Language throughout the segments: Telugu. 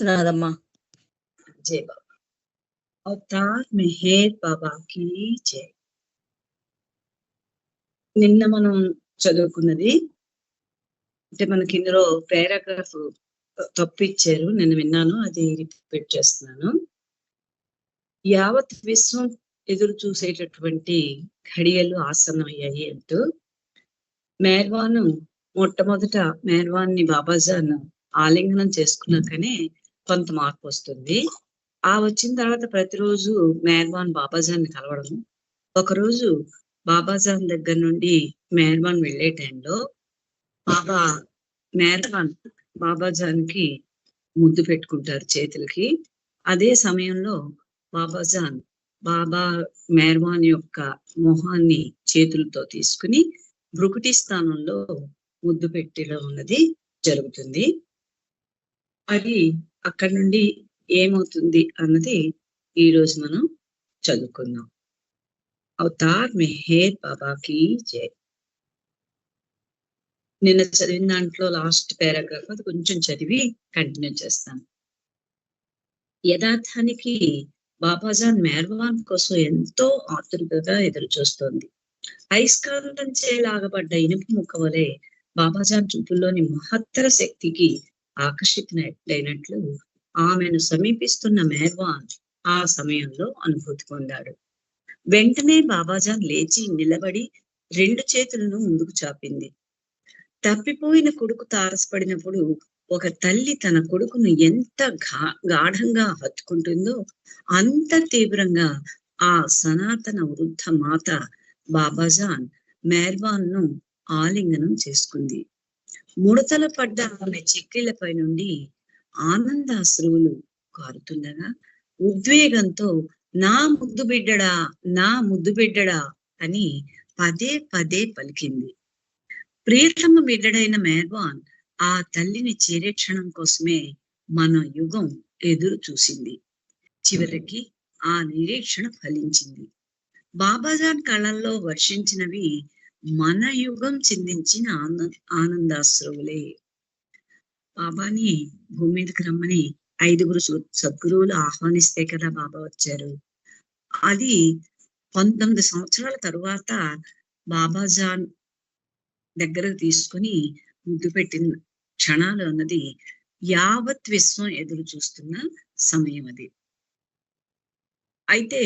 క్రీస్తునాథమ్మా జై బాబా. అవతార్ మెహేర్ బాబాకి జై. నిన్న మనం చదువుకున్నది అంటే మనకి ఇందులో పారాగ్రాఫ్ తప్పిచ్చారు నేను విన్నాను అది రిపీట్ చేస్తున్నాను. యావత్ విశ్వం ఎదురు చూసేటటువంటి ఘడియలు ఆసన్నమయ్యాయి అంటూ మేర్వాను మొట్టమొదట మేర్వాన్ని బాబాజాన్ ఆలింగనం చేసుకున్నాకనే కొంత మార్పు వస్తుంది. ఆ వచ్చిన తర్వాత ప్రతిరోజు మేర్వాన్ బాబాజాన్ని కలవడం ఒకరోజు బాబాజాన్ దగ్గర నుండి మేర్వాన్ వెళ్ళే టైంలో బాబా మేర్వాన్ బాబాజాన్కి ముద్దు పెట్టుకుంటారు చేతులకి. అదే సమయంలో బాబాజాన్ బాబా మేర్వాన్ యొక్క మొహాన్ని చేతులతో తీసుకుని బ్రుకుటి స్థానంలో ముద్దు పెట్టడం ఉన్నది జరుగుతుంది. అది అక్కడి నుండి ఏమవుతుంది అన్నది ఈ రోజు మనం చదువుకుందాం. అవతార్ మెహేర్ బాబాకి జై. నిన్న చదివిన దాంట్లో లాస్ట్ పారాగ్రాఫ్ అది కొంచెం చదివి కంటిన్యూ చేస్తాను. యథార్థానికి బాబాజాన్ మేర్వాన్ కోసం ఎంతో ఆతృతగా ఎదురు చూస్తోంది అయస్కాంతం లాగబడ్డ ఇనుప ముక్క వలె బాబాజాన్ చూపుల్లోని మహత్తర శక్తికి ఆకర్షితులైనట్లు ఆమెను సమీపిస్తున్న మేర్వాన్ ఆ సమయంలో అనుభూతి పొందాడు. వెంటనే బాబాజాన్ లేచి నిలబడి రెండు చేతులను ముందుకు చాపింది. తప్పిపోయిన కొడుకు తారసపడినప్పుడు ఒక తల్లి తన కొడుకును ఎంత గా గాఢంగా హత్తుకుంటుందో అంత తీవ్రంగా ఆ సనాతన వృద్ధ మాత బాబాజాన్ మేర్వాన్ను ఆలింగనం చేసుకుంది. ముడతల పడ్డ ఆమె చెక్కిళ్ళపై నుండి ఆనందాశ్రువులు కారుతుండగా ఉద్వేగంతో నా ముద్దు బిడ్డడా నా ముద్దు బిడ్డడా అని పదే పదే పలికింది. ప్రియతమ బిడ్డడైన మేర్వాన్ ఆ తల్లిని చేరే క్షణం కోసమే మన యుగం ఎదురు చూసింది. చివరికి ఆ నిరీక్షణ ఫలించింది. బాబాజాన్ కళల్లో వర్షించినవి మన యుగం చిందించిన ఆనంద ఆనందాశ్రువులే. బాబాని భూమి మీదకి రమ్మని ఐదుగురు సద్గురువులు ఆహ్వానిస్తే కదా బాబా వచ్చారు. అది పంతొమ్మిది సంవత్సరాల తరువాత బాబాజాన్ దగ్గరకు తీసుకుని ముద్దు పెట్టిన క్షణాలు అన్నది యావత్ విశ్వం ఎదురు చూస్తున్న సమయం అది. అయితే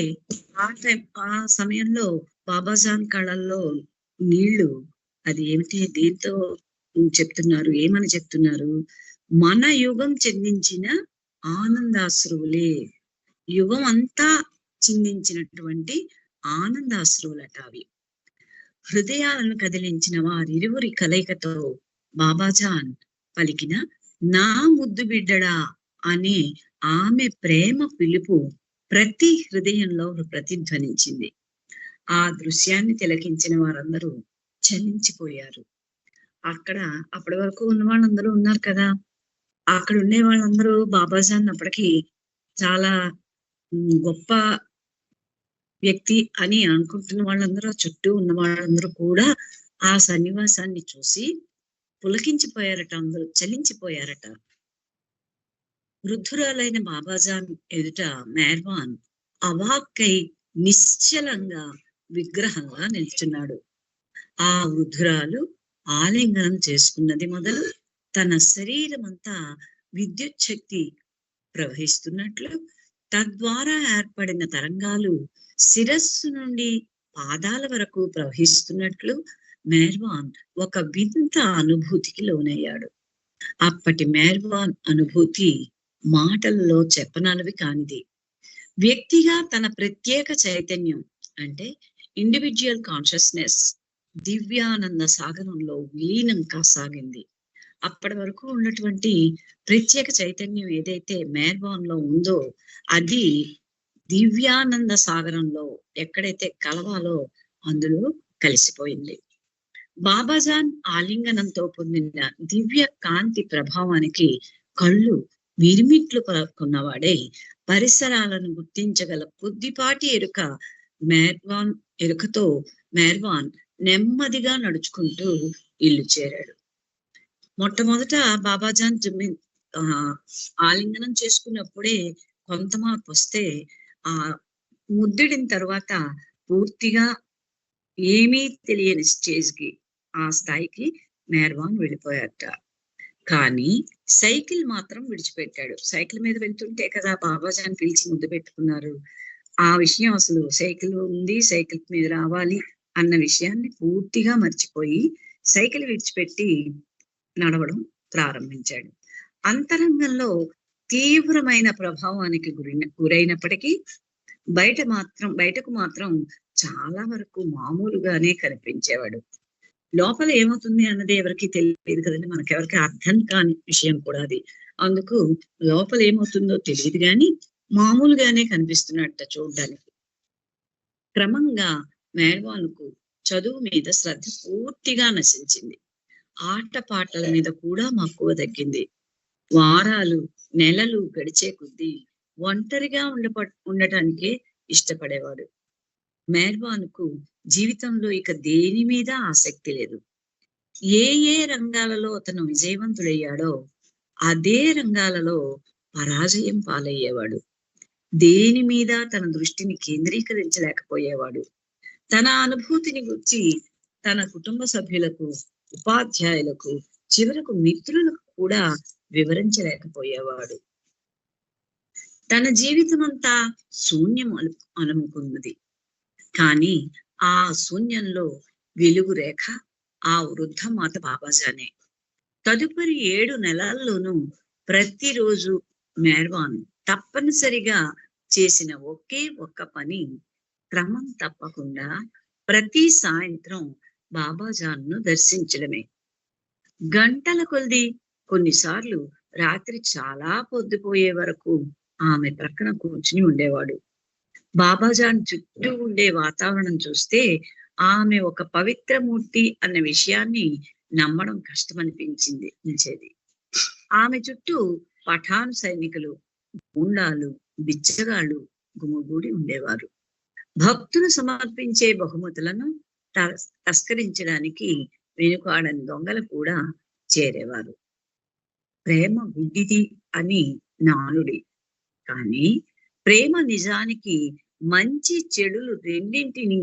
ఆ టైం ఆ సమయంలో బాబాజాన్ కళల్లో నీళ్ళు అది ఏమిటి? దేంతో చెప్తున్నారు? ఏమని చెప్తున్నారు? మన యుగం చెందించిన ఆనందాశ్రువులే. యుగం అంతా చిందించినటువంటి ఆనందాశ్రువులట అవి. హృదయాలను కదిలించిన వారిరువురి కలయికతో బాబాజాన్ పలికిన నా ముద్దు బిడ్డడా అనే ఆమె ప్రేమ పిలుపు ప్రతి హృదయంలో ప్రతిధ్వనించింది. ఆ దృశ్యాన్ని తిలకించిన వారందరూ చలించిపోయారు. అక్కడ అప్పటి వరకు ఉన్న వాళ్ళందరూ ఉన్నారు కదా. అక్కడ ఉండే వాళ్ళందరూ బాబాజాన్ అప్పటికి చాలా గొప్ప వ్యక్తి అని అనుకుంటున్న వాళ్ళందరూ చుట్టూ ఉన్న వాళ్ళందరూ కూడా ఆ సన్నివాసాన్ని చూసి పులకించిపోయారట అందరూ చలించిపోయారట. వృద్ధురాలైన బాబాజాన్ ఎదుట మేర్వాన్ అవాక్కై నిశ్చలంగా విగ్రహంగా నిల్చున్నాడు. ఆ వృద్ధురాలు ఆలింగనం చేసుకున్నది మొదలు తన శరీరం అంతా విద్యుత్ శక్తి ప్రవహిస్తున్నట్లు తద్వారా ఏర్పడిన తరంగాలు శిరస్సు నుండి పాదాల వరకు ప్రవహిస్తున్నట్లు మేర్వాన్ ఒక వింత అనుభూతికి లోనయ్యాడు. అప్పటి మేర్వాన్ అనుభూతి మాటల్లో చెప్పనలవి కానిది. వ్యక్తిగా తన ప్రత్యేక చైతన్యం అంటే ఇండివిజువల్ కాన్షియస్నెస్ దివ్యానంద సాగరంలో విలీనం కాసాగింది అప్పటి వరకు ఉన్నటువంటి ప్రత్యేక చైతన్యం ఏదైతే మేర్బాన్లో ఉందో అది దివ్యానంద సాగరంలో ఎక్కడైతే కలవాలో అందులో కలిసిపోయింది. బాబాజాన్ ఆలింగనంతో పొందిన దివ్య కాంతి ప్రభావానికి కళ్ళు మిరిమిట్లు పలుకున్నవాడే పరిసరాలను గుర్తించగల కొద్దిపాటి ఎరుక మేర్వాన్ ఎరుకతో మేర్వాన్ నెమ్మదిగా నడుచుకుంటూ ఇల్లు చేరాడు. మొట్టమొదట బాబాజాన్ జమీన్ ఆలింగనం చేసుకున్నప్పుడే కొంత మార్పు వస్తే ఆ ముద్దుడిన తర్వాత పూర్తిగా ఏమీ తెలియని స్టేజ్కి ఆ స్థాయికి మేర్వాన్ వెళ్ళిపోయాట కానీ సైకిల్ మాత్రం విడిచిపెట్టాడు. సైకిల్ మీద వెళ్తుంటే కదా బాబాజాన్ పిలిచి ముద్దు పెట్టుకున్నారు. ఆ విషయం అసలు సైకిల్ ఉంది సైకిల్ మీద రావాలి అన్న విషయాన్ని పూర్తిగా మర్చిపోయి సైకిల్ విడిచిపెట్టి నడవడం ప్రారంభించాడు. అంతరంగంలో తీవ్రమైన ప్రభావానికి గురైన గురైనప్పటికీ బయట మాత్రం బయటకు మాత్రం చాలా వరకు మామూలుగానే కనిపించేవాడు. లోపల ఏమవుతుంది అన్నది ఎవరికి తెలియదు కదండి. మనకెవరికి అర్థం కాని విషయం కూడా అది. అందుకు లోపల ఏమవుతుందో తెలియదు కానీ మామూలుగానే కనిపిస్తున్నట్ట చూడడానికి. క్రమంగా మేడ్వాన్కు చదువు మీద శ్రద్ధ పూర్తిగా నశించింది. ఆట పాటల మీద కూడా మక్కువ తగ్గింది. వారాలు నెలలు గడిచే కొద్దీ ఒంటరిగా ఉండప ఉండటానికే ఇష్టపడేవాడు. మేర్వాన్కు జీవితంలో ఇక దేని మీద ఆసక్తి లేదు. ఏ ఏ రంగాలలో అతను విజయవంతుడయ్యాడో అదే రంగాలలో పరాజయం పాలయ్యేవాడు. దేని మీద తన దృష్టిని కేంద్రీకరించలేకపోయేవాడు? తన అనుభూతిని గుర్చి తన కుటుంబ సభ్యులకు ఉపాధ్యాయులకు చివరకు మిత్రులకు కూడా వివరించలేకపోయేవాడు. తన జీవితం అంతా శూన్యం అనుకున్నది. కానీ ఆ శూన్యంలో వెలుగు రేఖ ఆ వృద్ధ మాత బాబాజానే. తదుపరి ఏడు నెలల్లోనూ ప్రతిరోజు మేర్వాన్ తప్పనిసరిగా చేసిన ఒకే ఒక్క పని క్రమం తప్పకుండా ప్రతి సాయంత్రం బాబాజాన్ను దర్శించడమే. గంటల కొలిది కొన్నిసార్లు రాత్రి చాలా పొద్దుపోయే వరకు ఆమె ప్రక్కన కూర్చుని ఉండేవాడు. బాబాజాన్ చుట్టూ ఉండే వాతావరణం చూస్తే ఆమె ఒక పవిత్ర మూర్తి అన్న విషయాన్ని నమ్మడం కష్టమనిపించింది నిలిచేది. ఆమె చుట్టూ పఠాన్ సైనికులు గుండాలు బిచ్చగాళ్ళు గుమిగూడి ఉండేవారు. భక్తులు సమర్పించే బహుమతులను తస్కరించడానికి వెనుకాడని దొంగలు కూడా చేరేవారు. ప్రేమ గుడ్డిది అని నానుడి. కానీ ప్రేమ నిజానికి మంచి చెడులు రెండింటిని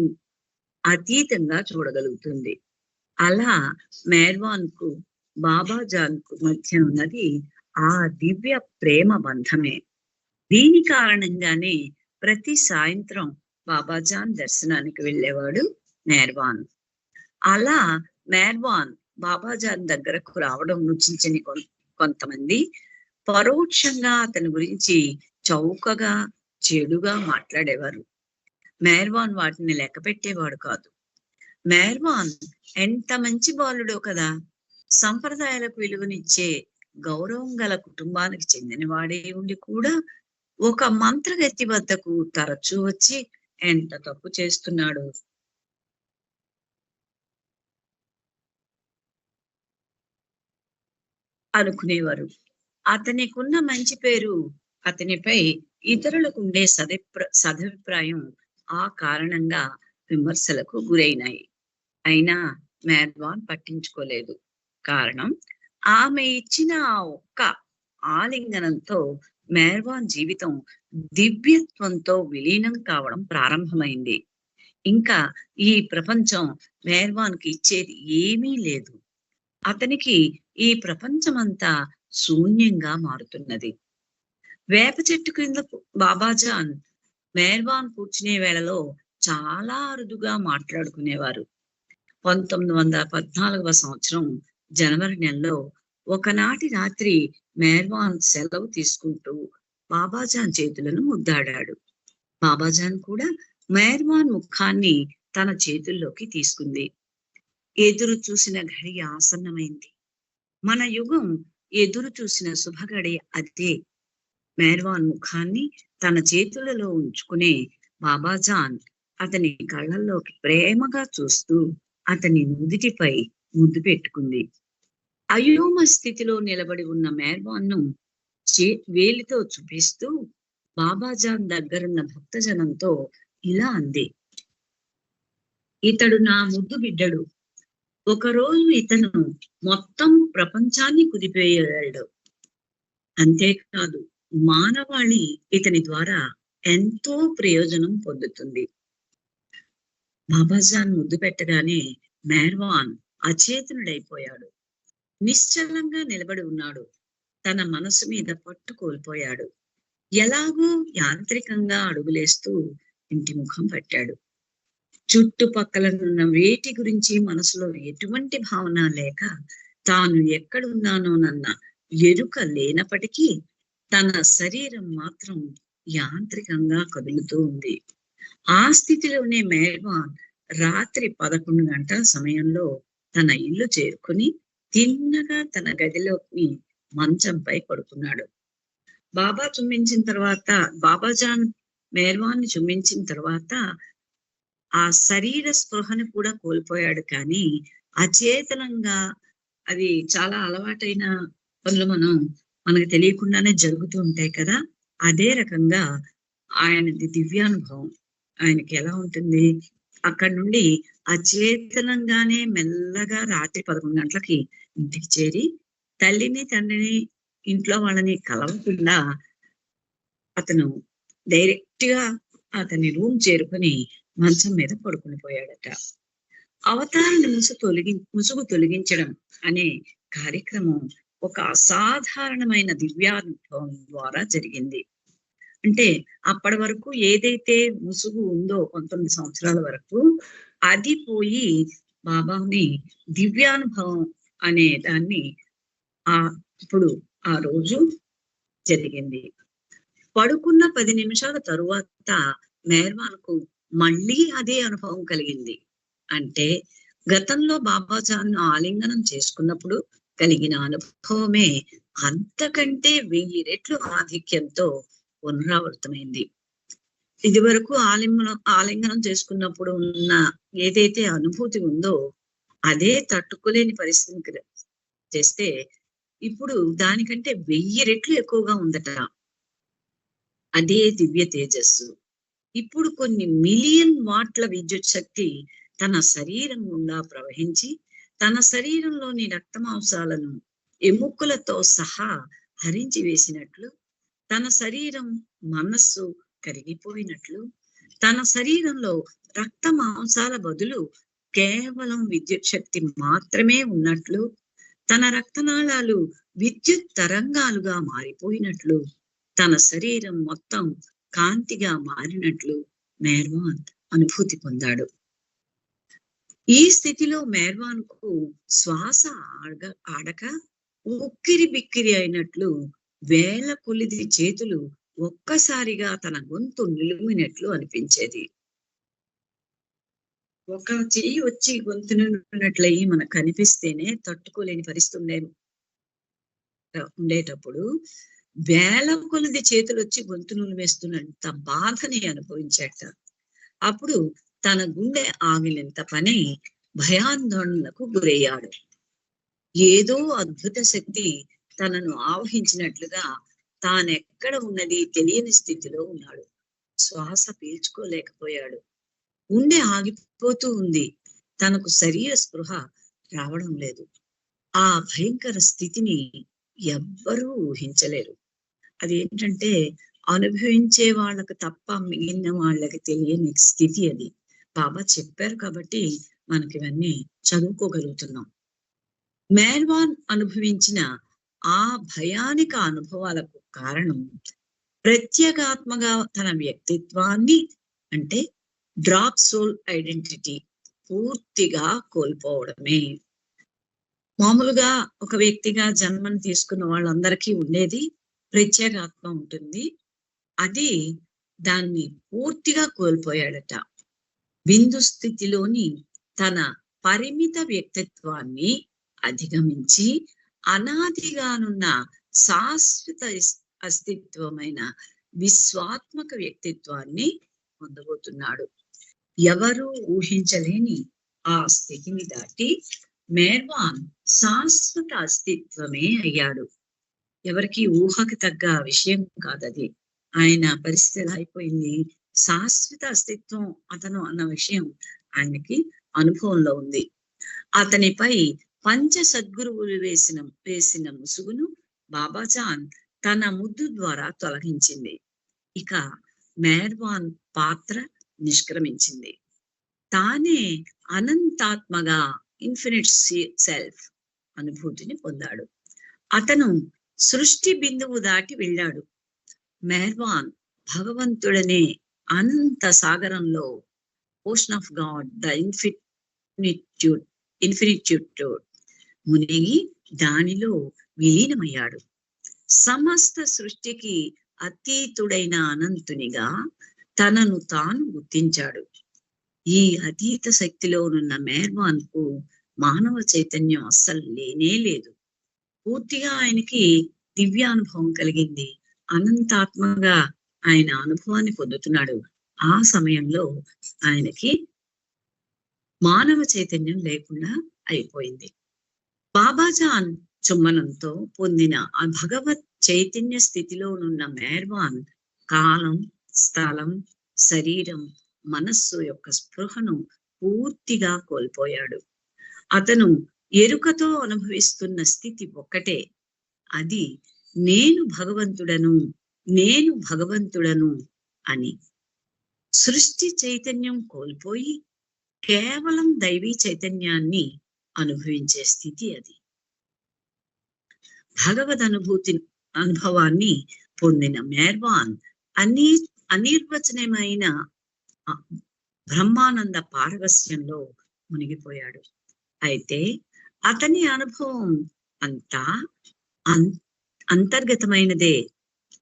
అతీతంగా చూడగలుగుతుంది. అలా మేర్వాన్కు బాబాజాన్కు మధ్య ఉన్నది ఆ దివ్య ప్రేమ బంధమే. దీని కారణంగానే ప్రతి సాయంత్రం బాబాజాన్ దర్శనానికి వెళ్ళేవాడు మేర్వాన్. అలా మేర్వాన్ బాబాజాన్ దగ్గరకు రావడం రుచించని కొం- కొంతమంది పరోక్షంగా అతని గురించి చౌకగా చెడుగా మాట్లాడేవారు. మేర్వాన్ వాటిని లెక్క పెట్టేవాడు కాదు. మేర్వాన్ ఎంత మంచి బాలుడో కదా! సంప్రదాయాలకు విలువనిచ్చే గౌరవం గల కుటుంబానికి చెందినవాడే ఉండి కూడా ఒక మంత్రగతి వద్దకు తరచూ వచ్చి ఎంత తప్పు చేస్తున్నాడు? అనుకునేవారు. అతనికున్న మంచి పేరు అతనిపై ఇతరులకు ఉండే సదిప్ర సదభిప్రాయం ఆ కారణంగా విమర్శలకు గురైనాయి. అయినా మేద్వాన్ పట్టించుకోలేదు. కారణం ఆమె ఇచ్చిన ఆ ఒక్క ఆలింగనంతో మేర్వాన్ జీవితం దివ్యత్వంతో విలీనం కావడం ప్రారంభమైంది. ఇంకా ఈ ప్రపంచం మేర్వాన్కి ఇచ్చేది ఏమీ లేదు. అతనికి ఈ ప్రపంచమంతా శూన్యంగా మారుతున్నది. వేప చెట్టు కింద బాబాజాన్ మేర్వాన్ కూర్చునే వేళలో చాలా అరుదుగా మాట్లాడుకునేవారు. పంతొమ్మిది వందల పద్నాలుగవ సంవత్సరం జనవరి నెలలో ఒకనాటి రాత్రి మేర్వాన్ సెలవు తీసుకుంటూ బాబాజాన్ చేతులను ముద్దాడాడు. బాబాజాన్ కూడా మేర్వాన్ ముఖాన్ని తన చేతుల్లోకి తీసుకుంది. ఎదురు చూసిన ఘడి ఆసన్నమైంది. మన యుగం ఎదురు చూసిన శుభగడి అదే. మేర్వాన్ ముఖాన్ని తన చేతులలో ఉంచుకునే బాబాజాన్ అతని కళ్ళల్లోకి ప్రేమగా చూస్తూ అతని నుదిటిపై ముద్దు పెట్టుకుంది. అయోమ స్థితిలో నిలబడి ఉన్న మేర్వాన్ను చే వేలితో చూపిస్తూ బాబాజాన్ దగ్గరున్న భక్తజనంతో ఇలా అంది. ఇతడు నా ముద్దు బిడ్డడు. ఒకరోజు ఇతను మొత్తం ప్రపంచాన్ని కుదిపేయగలడు అంతేకాదు మానవాళి ఇతని ద్వారా ఎంతో ప్రయోజనం పొందుతుంది. బాబాజాన్ ముద్దు పెట్టగానే మేర్వాన్ అచేతనుడైపోయాడు. నిశ్చలంగా నిలబడి ఉన్నాడు. తన మనసు మీద పట్టు కోల్పోయాడు. ఎలాగూ యాంత్రికంగా అడుగులేస్తూ ఇంటి ముఖం పట్టాడు. చుట్టుపక్కలనున్న వేటి గురించి మనసులో ఎటువంటి భావన లేక తాను ఎక్కడున్నానోనన్న ఎరుక లేనప్పటికీ తన శరీరం మాత్రం యాంత్రికంగా కదులుతూ ఉంది. ఆ స్థితిలోనే మేర్వాన్ రాత్రి పదకొండు గంటల సమయంలో తన ఇల్లు చేరుకుని తిన్నగా తన గదిలోకి మంచంపై పడుకున్నాడు. బాబా చుమ్మించిన తర్వాత బాబాజాన్ మేర్వాన్ని చుమ్మించిన తర్వాత ఆ శరీర స్పృహను కూడా కోల్పోయాడు. కానీ అచేతనంగా అది చాలా అలవాటైన పనులు మనం మనకు తెలియకుండానే జరుగుతూ ఉంటాయి కదా. అదే రకంగా ఆయనది దివ్యానుభవం. ఆయనకి ఎలా ఉంటుంది? అక్కడి నుండి అచేతనంగానే మెల్లగా రాత్రి పదకొండు గంటలకి ఇంటికి చేరి తల్లిని తండ్రిని ఇంట్లో వాళ్ళని కలవకుండా అతను డైరెక్ట్గా అతని రూమ్ చేరుకుని మంచం మీద పడుకుని పోయాడట. అవతారాన్ని ముసు తొలగి ముసుగు తొలగించడం అనే కార్యక్రమం ఒక అసాధారణమైన దివ్యానుభవం ద్వారా జరిగింది. అంటే అప్పటి వరకు ఏదైతే ముసుగు ఉందో పంతొమ్మిది సంవత్సరాల వరకు అది పోయి బాబాని దివ్యానుభవం అనే దాన్ని ఆ ఇప్పుడు ఆ రోజు జరిగింది. పడుకున్న పది నిమిషాల తరువాత మేర్వాన్కు మళ్ళీ అదే అనుభవం కలిగింది. అంటే గతంలో బాబాజాన్ను ఆలింగనం చేసుకున్నప్పుడు కలిగిన అనుభవమే అంతకంటే వెయ్యి రెట్లు ఆధిక్యంతో పునరావృతమైంది. ఇది వరకు ఆలింగనం ఆలింగనం చేసుకున్నప్పుడు ఉన్న ఏదైతే అనుభూతి ఉందో అదే తట్టుకోలేని పరిస్థితిని చేస్తే ఇప్పుడు దానికంటే వెయ్యి రెట్లు ఎక్కువగా ఉందట. అదే దివ్య తేజస్సు. ఇప్పుడు కొన్ని మిలియన్ వాట్ల విద్యుత్ శక్తి తన శరీరం గుండా ప్రవహించి తన శరీరంలోని రక్తమాంసాలను ఎముకలతో సహా హరించి వేసినట్లు తన శరీరం మనస్సు కరిగిపోయినట్లు తన శరీరంలో రక్త మాంసాల బదులు కేవలం విద్యుత్ శక్తి మాత్రమే ఉన్నట్లు తన రక్తనాళాలు విద్యుత్ తరంగాలుగా మారిపోయినట్లు తన శరీరం మొత్తం కాంతిగా మారినట్లు మేర్వాన్ అనుభూతి పొందాడు. ఈ స్థితిలో మేర్వాన్కు శ్వాస ఆడక ఆడక ఉక్కిరి బిక్కిరి అయినట్లు వేల కొలిది చేతులు ఒక్కసారిగా తన గొంతు నిలుమినట్లు అనిపించేది. ఒక చెయ్యి వచ్చి గొంతు మనకు కనిపిస్తేనే తట్టుకోలేని పరిస్థితి ఉండే ఉండేటప్పుడు వేల కొలది చేతులు వచ్చి గొంతు నులిమేస్తున్నంత బాధని అనుభవించాట. అప్పుడు తన గుండె ఆగినంత పని భయాందోళనలకు గురయ్యాడు. ఏదో అద్భుత శక్తి తనను ఆవహించినట్లుగా తానెక్కడ ఉన్నది తెలియని స్థితిలో ఉన్నాడు. శ్వాస పీల్చుకోలేకపోయాడు. ఉండే ఆగిపోతూ ఉంది. తనకు శరీర స్పృహ రావడం లేదు. ఆ భయంకర స్థితిని ఎవ్వరూ ఊహించలేరు. అది ఏంటంటే అనుభవించే వాళ్ళకు తప్ప మిగిలిన వాళ్ళకి తెలియని స్థితి అది. బాబా చెప్పారు కాబట్టి మనకి ఇవన్నీ చదువుకోగలుగుతున్నాం. మేర్వాన్ అనుభవించిన ఆ భయానిక అనుభవాలకు కారణం ప్రత్యేగాత్మగా తన వ్యక్తిత్వాన్ని అంటే డ్రాప్ సోల్ ఐడెంటిటీ పూర్తిగా కోల్పోవడమే. మామూలుగా ఒక వ్యక్తిగా జన్మను తీసుకున్న వాళ్ళందరికీ ఉండేది ప్రత్యేగాత్మ ఉంటుంది. అది దాన్ని పూర్తిగా కోల్పోయాడట. బిందు స్థితిలోని తన పరిమిత వ్యక్తిత్వాన్ని అధిగమించి అనాదిగానున్న శాశ్వత అస్తిత్వమైన విశ్వాత్మక వ్యక్తిత్వాన్ని పొందబోతున్నాడు. ఎవరూ ఊహించలేని ఆ స్థితిని దాటి మేర్వాన్ శాశ్వత అస్తిత్వమే అయ్యాడు. ఎవరికి ఊహకు తగ్గ విషయం కాదది. ఆయన పరిస్థితి ఎలా అయిపోయింది? శాశ్వత అస్తిత్వం అతను అన్న విషయం ఆయనకి అనుభవంలో ఉంది. అతనిపై పంచ సద్గురువులు వేసిన వేసిన ముసుగును బాబాజాన్ తన ముద్దు ద్వారా తొలగించింది. ఇక మేర్వాన్ పాత్ర నిష్క్రమించింది. తానే అనంతాత్మగా ఇన్ఫినిట్ సెల్ఫ్ అనుభూతిని పొందాడు. అతను సృష్టి బిందువు దాటి వెళ్ళాడు. మెహర్వాన్ భగవంతుడనే అనంత సాగరంలో ocean of God the infinitude infinitude మునిగి దానిలో విలీనమయ్యాడు. సమస్త సృష్టికి అతీతుడైన అనంతునిగా తనను తాను గుర్తించాడు. ఈ అతీత శక్తిలో ఉన్న కు మానవ చైతన్యం అస్సలు లేనే లేదు. పూర్తిగా ఆయనకి దివ్యానుభవం కలిగింది. అనంతాత్మగా ఆయన అనుభవాన్ని పొందుతున్నాడు. ఆ సమయంలో ఆయనకి మానవ చైతన్యం లేకుండా అయిపోయింది. బాబాజాన్ చుమ్మనంతో పొందిన ఆ భగవత్ చైతన్య స్థితిలోనున్న మేర్వాన్ కాలం స్థలం శరీరం మనస్సు యొక్క స్పృహను పూర్తిగా కోల్పోయాడు. అతను ఎరుకతో అనుభవిస్తున్న స్థితి ఒక్కటే. అది నేను భగవంతుడను నేను భగవంతుడను అని సృష్టి చైతన్యం కోల్పోయి కేవలం దైవీ చైతన్యాన్ని అనుభవించే స్థితి అది. భగవద్ అనుభూతి అనుభవాన్ని పొందిన మేర్వాన్ అన్ని అనిర్వచనమైన బ్రహ్మానంద పారవస్యంలో మునిగిపోయాడు. అయితే అతని అనుభవం అంతా అంతర్గతమైనదే.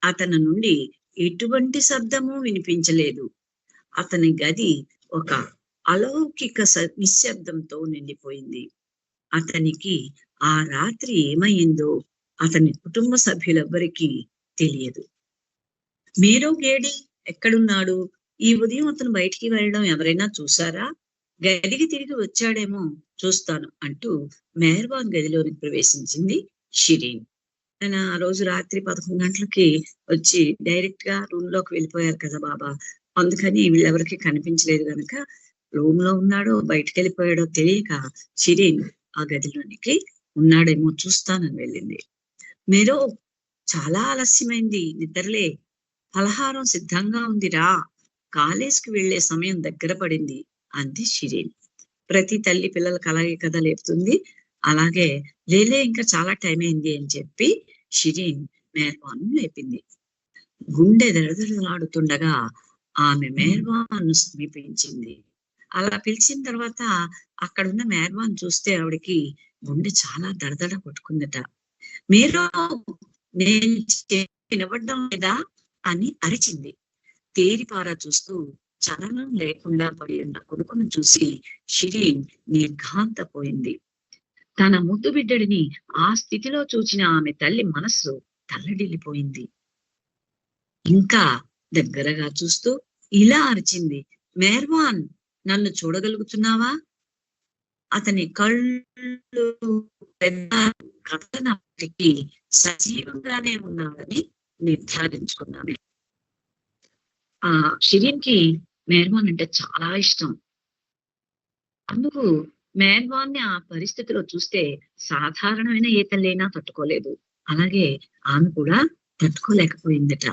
అతని నుండి ఎటువంటి శబ్దము వినిపించలేదు. అతని గది ఒక అలౌకిక నిశ్శబ్దంతో నిండిపోయింది. అతనికి ఆ రాత్రి ఏమైందో అతని కుటుంబ సభ్యులెవ్వరికీ తెలియదు. మీరో గేడి ఎక్కడున్నాడు? ఈ ఉదయం అతను బయటికి వెళ్ళడం ఎవరైనా చూసారా గదికి తిరిగి వచ్చాడేమో చూస్తాను అంటూ మెహర్బాన్ గదిలోనికి ప్రవేశించింది షిరీన్. ఆయన ఆ రోజు రాత్రి పదకొండు గంటలకి వచ్చి డైరెక్ట్గా రూమ్లోకి వెళ్ళిపోయారు కదా బాబా. అందుకని వీళ్ళెవరికి కనిపించలేదు కనుక రూమ్లో ఉన్నాడో బయటికి వెళ్ళిపోయాడో తెలియక షిరీన్ ఆ గదిలోనికి ఉన్నాడేమో చూస్తానని వెళ్ళింది. మీరు చాలా ఆలస్యమైంది. నిద్రలే. ఫలహారం సిద్ధంగా ఉందిరా. కాలేజ్కి వెళ్ళే సమయం దగ్గర పడింది. అంది షిరీన్. ప్రతి తల్లి పిల్లలకు అలాగే కదా లేపుతుంది. అలాగే లేలే ఇంకా చాలా టైం అయింది అని చెప్పి షిరీన్ మేర్వాన్ లేపింది. గుండె దడదడలాడుతుండగా ఆమె మేర్వాన్ సమీపించింది. అలా పిలిచిన తర్వాత అక్కడున్న మేర్వాన్ చూస్తే ఆవిడకి గుండె చాలా దడదడ కొట్టుకుందట. మీరు నేను వినబడ్డం లేదా? అని అరిచింది. తేరిపారా చూస్తూ చలనం లేకుండా పడి ఉన్న కొడుకును చూసి షిరీన్ నిర్ఘాంతపోయింది. తన ముద్దు బిడ్డడిని ఆ స్థితిలో చూచిన ఆమె తల్లి మనస్సు తల్లడిల్లిపోయింది. ఇంకా దగ్గరగా చూస్తూ ఇలా అరిచింది మేర్వాన్ నన్ను చూడగలుగుతున్నావా? అతని కళ్ళు పెద్ద కథనప్పటికీ సజీవంగానే ఉన్నాడని నిర్ధారించుకున్నాను. ఆ షిరీన్ మేర్వాన్ అంటే చాలా ఇష్టం. అందుకు మేర్వాన్ని ఆ పరిస్థితిలో చూస్తే సాధారణమైన ఏ తల్లైనా తట్టుకోలేదు. అలాగే ఆమె కూడా తట్టుకోలేకపోయిందట.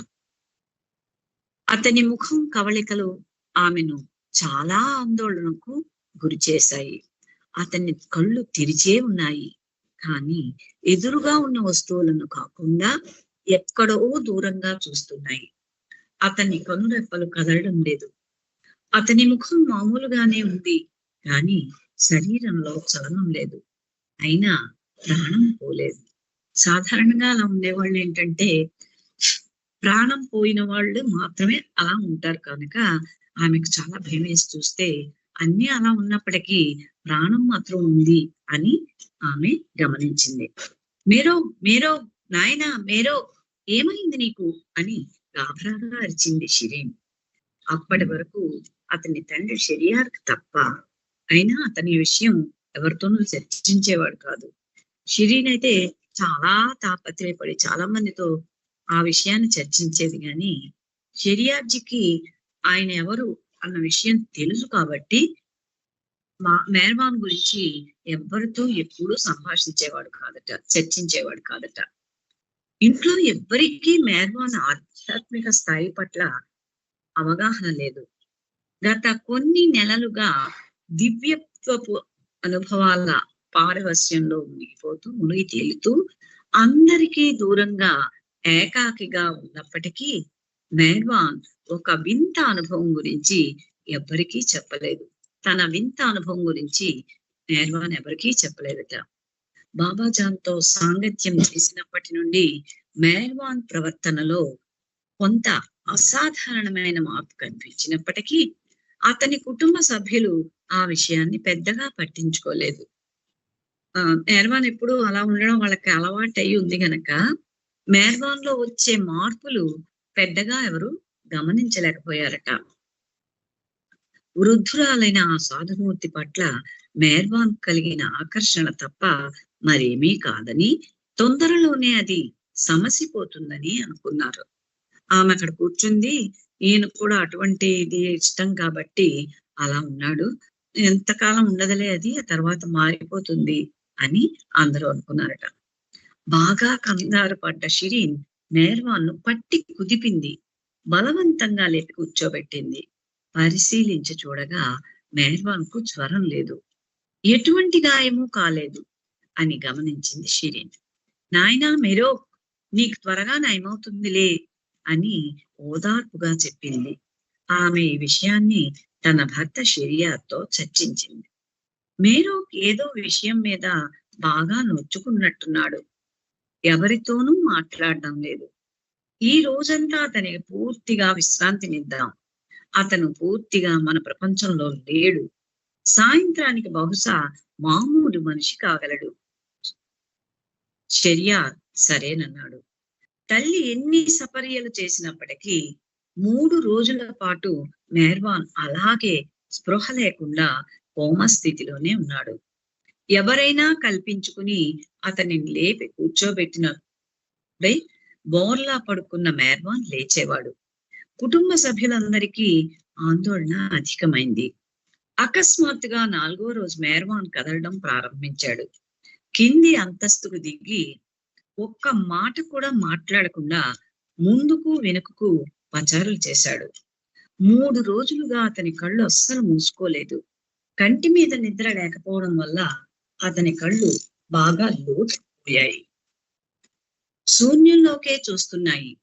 అతని ముఖం కవళికలు ఆమెను చాలా ఆందోళనకు గురి చేశాయి. అతని కళ్ళు తెరిచే ఉన్నాయి. కానీ ఎదురుగా ఉన్న వస్తువులను కాకుండా ఎక్కడో దూరంగా చూస్తున్నాయి. అతని కనురెప్పలు కదలడం లేదు. అతని ముఖం మామూలుగానే ఉంది కానీ శరీరంలో చలనం లేదు. అయినా ప్రాణం పోలేదు. సాధారణంగా అలా ఉండేవాళ్ళు ఏంటంటే ప్రాణం పోయిన వాళ్ళు మాత్రమే అలా ఉంటారు కనుక ఆమెకు చాలా భయం వేసి చూస్తే అన్ని అలా ఉన్నప్పటికీ ప్రాణం మాత్రం ఉంది అని ఆమె గమనించింది. మేరో మేరో నాయన మేరో ఏమైంది నీకు? అని గాభరాగా అరిచింది షిరీన్. అప్పటి వరకు అతని తండ్రి షెరియార్కి తప్ప అయినా అతని విషయం ఎవరితోనూ చర్చించేవాడు కాదు. షిరీన్ అయితే చాలా తాపత్రయపడి చాలా మందితో ఆ విషయాన్ని చర్చించేది కానీ షెరియార్జీకి ఆయన ఎవరు అన్న విషయం తెలుసు కాబట్టి మా మేర్మాన్ గురించి ఎవరితో ఎప్పుడూ సంభాషించేవాడు కాదట చర్చించేవాడు కాదట. ఇంట్లో ఎవ్వరికీ మేర్వాన్ ఆధ్యాత్మిక స్థాయి పట్ల అవగాహన లేదు. గత కొన్ని నెలలుగా దివ్యత్వపు అనుభవాల పారవస్యంలో మునిగిపోతూ మునిగి తేలుతూ అందరికీ దూరంగా ఏకాకిగా ఉన్నప్పటికీ మేర్వాన్ ఒక వింత అనుభవం గురించి ఎవ్వరికీ చెప్పలేదు. తన వింత అనుభవం గురించి మేర్వాన్ ఎవరికీ చెప్పలేదట. బాబాజాన్తో సాంగత్యం చేసినప్పటి నుండి మేల్వాన్ ప్రవర్తనలో కొంత అసాధారణమైన మార్పు కనిపించినప్పటికీ అతని కుటుంబ సభ్యులు ఆ విషయాన్ని పెద్దగా పట్టించుకోలేదు. మేర్వాన్ ఎప్పుడు అలా ఉండడం వాళ్ళకి అలవాటు అయి ఉంది గనక మేర్వాన్లో వచ్చే మార్పులు పెద్దగా ఎవరు గమనించలేకపోయారట. వృద్ధురాలైన ఆ సాధుమూర్తి పట్ల మేర్వాన్ కలిగిన ఆకర్షణ తప్ప మరేమీ కాదని తొందరలోనే అది సమసిపోతుందని అనుకున్నారు. ఆమె అక్కడ కూర్చుంది. ఈయన కూడా అటువంటి ఇది ఇష్టం కాబట్టి అలా ఉన్నాడు. ఎంతకాలం ఉండదులే అది ఆ తర్వాత మారిపోతుంది అని అందరూ అనుకున్నారట. బాగా కంగారు పడ్డ షిరీన్ నేర్వాన్ను పట్టి కుదిపింది. బలవంతంగా లేపి కూర్చోబెట్టింది. పరిశీలించి చూడగా మేర్వాన్కు జ్వరం లేదు. ఎటువంటి గాయము కాలేదు. అని గమనించింది షిరీన్. నాయనా మెరో నీకు త్వరగా నయమవుతుందిలే అని ఓదార్పుగా చెప్పింది. ఆమె ఈ విషయాన్ని తన భర్త షెరియాతో చర్చించింది. మేరో ఏదో విషయం మీద బాగా నొచ్చుకున్నట్టున్నాడు. ఎవరితోనూ మాట్లాడడం లేదు. ఈ రోజంతా అతనికి పూర్తిగా విశ్రాంతినిద్దాం. అతను పూర్తిగా మన ప్రపంచంలో లేడు. సాయంత్రానికి బహుశా మామూలు మనిషి కాగలడు. చర్య సరేనన్నాడు. తల్లి ఎన్ని సపర్యలు చేసినప్పటికీ మూడు రోజుల పాటు మెహర్వాన్ అలాగే స్పృహ లేకుండా కోమ స్థితిలోనే ఉన్నాడు. ఎవరైనా కల్పించుకుని అతనిని లేపి కూర్చోబెట్టిన బోర్లా పడుకున్న మెహర్వాన్ లేచేవాడు. కుటుంబ సభ్యులందరికీ ఆందోళన అధికమైంది. అకస్మాత్తుగా నాలుగో రోజు మెహర్వాన్ కదలడం ప్రారంభించాడు. కింది అంతస్తుకు దిగి ఒక్క మాట కూడా మాట్లాడకుండా ముందుకు వెనుకకు పచారులు చేశాడు. మూడు రోజులుగా అతని కళ్ళు అస్సలు మూసుకోలేదు. కంటి మీద నిద్ర లేకపోవడం వల్ల అతని కళ్ళు బాగా లోతుపోయాయి శూన్యంలోకే చూస్తున్నాయి.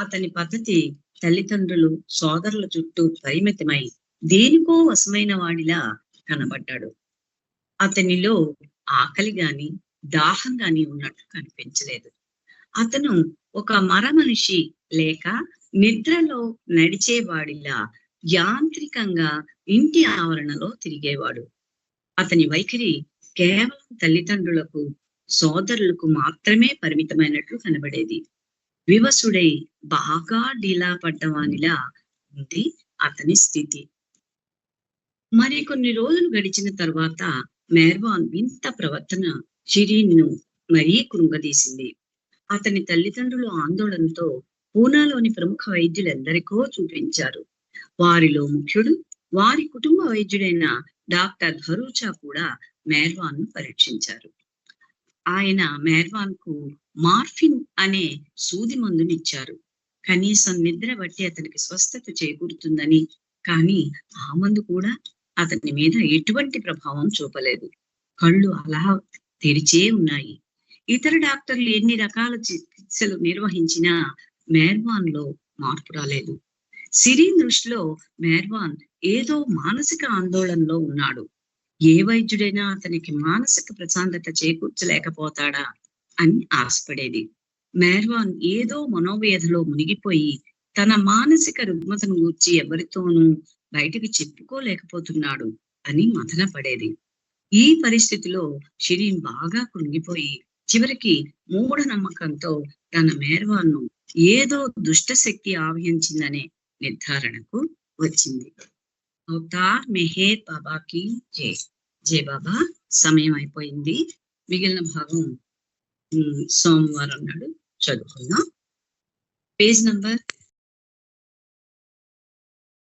అతని పద్ధతి తల్లిదండ్రులు సోదరుల చుట్టూ పరిమితమై దేనికో వశమైన వాడిలా కనబడ్డాడు. అతనిలో ఆకలి గాని దాహం గాని ఉన్నట్లు కనిపించలేదు. అతను ఒక మర మనిషి లేక నిద్రలో నడిచేవాడిలా యాంత్రికంగా ఇంటి ఆవరణలో తిరిగేవాడు. అతని వైఖరి కేవలం తల్లిదండ్రులకు సోదరులకు మాత్రమే పరిమితమైనట్లు కనబడేది. వివసుడై బాగా డీలా పడ్డవానిలా ఉంది అతని స్థితి. మరి కొన్ని రోజులు గడిచిన తర్వాత మేర్వాన్ వింత ప్రవర్తన షిరీన్ను మరీ కృంగదీసింది. అతని తల్లిదండ్రులు ఆందోళనతో పూనాలోని ప్రముఖ వైద్యులెందరికో చూపించారు. వారిలో ముఖ్యుడు వారి కుటుంబ వైద్యుడైన డాక్టర్ భరూచా కూడా మేర్వాన్ను పరీక్షించారు. ఆయన మేర్వాన్కు మార్ఫిన్ అనే సూది మందునిచ్చారు. కనీసం నిద్ర బట్టి అతనికి స్వస్థత చేకూరుతుందని కానీ ఆ మందు కూడా అతని మీద ఎటువంటి ప్రభావం చూపలేదు. కళ్ళు అలా తెరిచే ఉన్నాయి. ఇతర డాక్టర్లు ఎన్ని రకాల చికిత్సలు నిర్వహించినా మేర్వాన్లో మార్పు రాలేదు. సిరీన్ దృష్టిలో మేర్వాన్ ఏదో మానసిక ఆందోళనలో ఉన్నాడు. ఏ వైద్యుడైనా అతనికి మానసిక ప్రశాంతత చేకూర్చలేకపోతాడా అని ఆశపడేది. మేర్వాన్ ఏదో మనోవేధలో మునిగిపోయి తన మానసిక రుగ్మతను గూర్చి ఎవరితోనూ బయటికి చెప్పుకోలేకపోతున్నాడు అని మదన పడేది ఈ పరిస్థితిలో షిరీన్ బాగా కృంగిపోయి చివరికి మూఢ నమ్మకంతో తన మేర్వాన్ను ఏదో దుష్ట శక్తి ఆవహించిందనే నిర్ధారణకు వచ్చింది. అవతార్ మెహేర్ బాబాకి జే. జే బాబా సమయం అయిపోయింది. మిగిలిన భాగం సోమవారం నాడు చదువుకుందాం. Page number